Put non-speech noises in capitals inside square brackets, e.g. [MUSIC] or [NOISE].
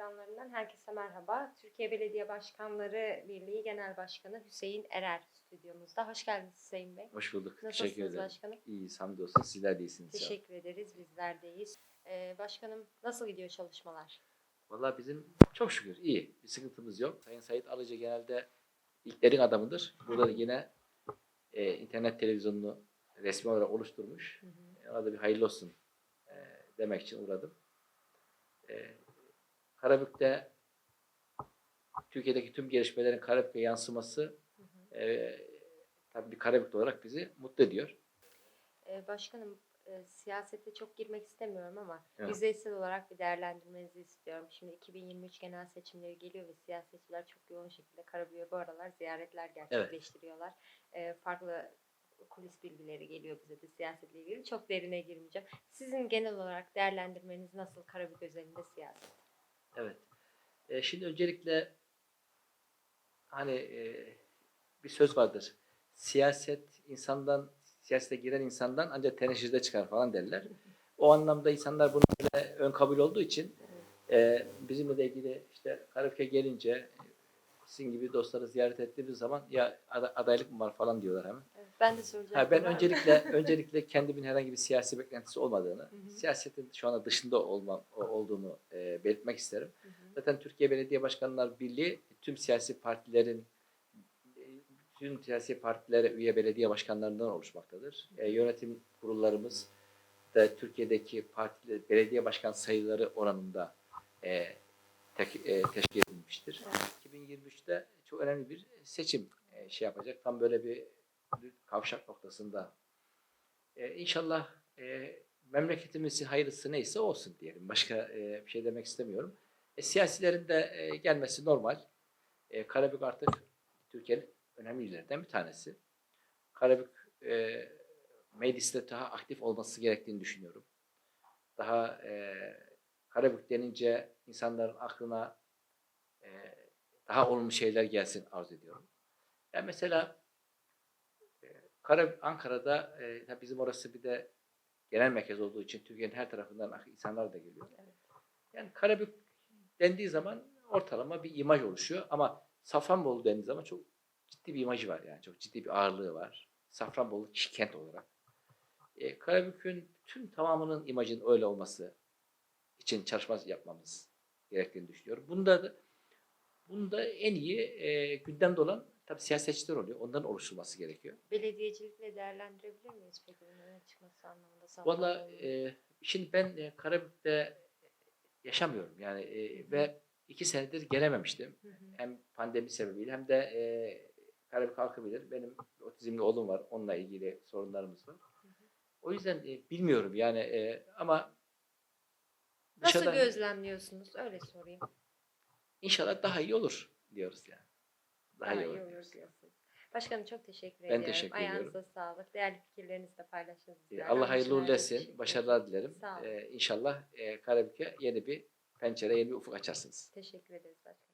ekranlarından herkese merhaba. Türkiye Belediye Başkanları Birliği Genel Başkanı Hüseyin Erer stüdyomuzda. Hoş geldiniz Hüseyin Bey. Hoş bulduk. Teşekkür Nasılsınız ederim. başkanım? İyiyiz hamdolsun. Sizler de iyisiniz. Teşekkür ederiz. Bizler deyiz. Ee, başkanım nasıl gidiyor çalışmalar? Vallahi bizim çok şükür iyi. Bir sıkıntımız yok. Sayın Sayit Alıcı genelde ilklerin adamıdır. Burada da yine e, internet televizyonunu resmi olarak oluşturmuş. Hı hı. Ona da bir hayırlı olsun e, demek için uğradım. E, Karabük'te Türkiye'deki tüm gelişmelerin Karabük'e yansıması Hı hı. e, tabii bir Karabük'lü olarak bizi mutlu ediyor. Ee, başkanım e, siyasete çok girmek istemiyorum ama Evet. yüzeysel olarak bir değerlendirmenizi istiyorum. Şimdi 2023 genel seçimleri geliyor ve siyasetçiler çok yoğun şekilde Karabük'e bu aralar ziyaretler gerçekleştiriyorlar. Ee, farklı kulis bilgileri geliyor bize de siyasetle ilgili. Çok derine girmeyeceğim. Sizin genel olarak değerlendirmeniz nasıl Karabük özelinde siyaset? Evet. E, şimdi öncelikle hani e, bir söz vardır. Siyaset insandan siyasete giren insandan ancak teneşirde çıkar falan derler. O anlamda insanlar böyle ön kabul olduğu için e, bizimle de ilgili işte Karabük'e gelince sizin gibi dostları ziyaret ettiğimiz zaman ya ada- adaylık mı var falan diyorlar hemen. Evet, ben de soracağım. Ha, ben öncelikle [LAUGHS] öncelikle kendimin herhangi bir siyasi beklentisi olmadığını, Hı hı. siyasetin şu anda dışında olmam o- olduğumu e, belirtmek isterim. Hı hı. Zaten Türkiye Belediye Başkanlar Birliği tüm siyasi partilerin e, tüm siyasi partilere üye belediye başkanlarından oluşmaktadır. E, yönetim kurullarımız da Türkiye'deki parti belediye başkan sayıları oranında e, teşkil edilmiştir. Evet. 2023'te çok önemli bir seçim e, şey yapacak. Tam böyle bir, kavşak noktasında. E, inşallah e, memleketimizin hayırlısı neyse olsun diyelim. Başka e, bir şey demek istemiyorum. E, siyasilerin de e, gelmesi normal. E, Karabük artık Türkiye'nin önemli illerinden bir tanesi. Karabük e, mecliste daha aktif olması gerektiğini düşünüyorum. Daha e, Karabük denince insanların aklına e, daha olumlu şeyler gelsin arzu ediyorum. Yani mesela e, Kara, Ankara'da e, bizim orası bir de genel merkez olduğu için Türkiye'nin her tarafından insanlar da geliyor. Yani Karabük dendiği zaman ortalama bir imaj oluşuyor ama Safranbolu dendiği zaman çok ciddi bir imajı var yani çok ciddi bir ağırlığı var. Safranbolu kent olarak. E, Karabük'ün tüm tamamının imajının öyle olması için çalışma yapmamız gerektiğini düşünüyorum. Bunda da bunda en iyi e, gündemde olan tabii siyasetçiler oluyor. Onların oluşturulması gerekiyor. Belediyecilikle değerlendirebilir miyiz peki bunun öne çıkması anlamında? Valla e, şimdi ben e, Karabük'te yaşamıyorum yani e, ve iki senedir gelememiştim. Hı hı. Hem pandemi sebebiyle hem de e, Karabük halkı bilir. Benim otizmli oğlum var. Onunla ilgili sorunlarımız var. hı. O yüzden e, bilmiyorum yani e, ama Nasıl gözlemliyorsunuz? Öyle sorayım. inşallah daha iyi olur diyoruz yani. Daha, iyi olur. diyoruz. diyorsunuz. Başkanım çok teşekkür Ben ediyorum. teşekkür Ayağınıza ediyorum. sağlık. Değerli fikirlerinizi de paylaştınız. E, bizlerle. Allah hayırlı uğurlu etsin. Başarılar dilerim. Sağ olun. E, inşallah e, Karabük'e yeni bir pencere, yeni bir ufuk açarsınız. Teşekkür ederiz başkanım.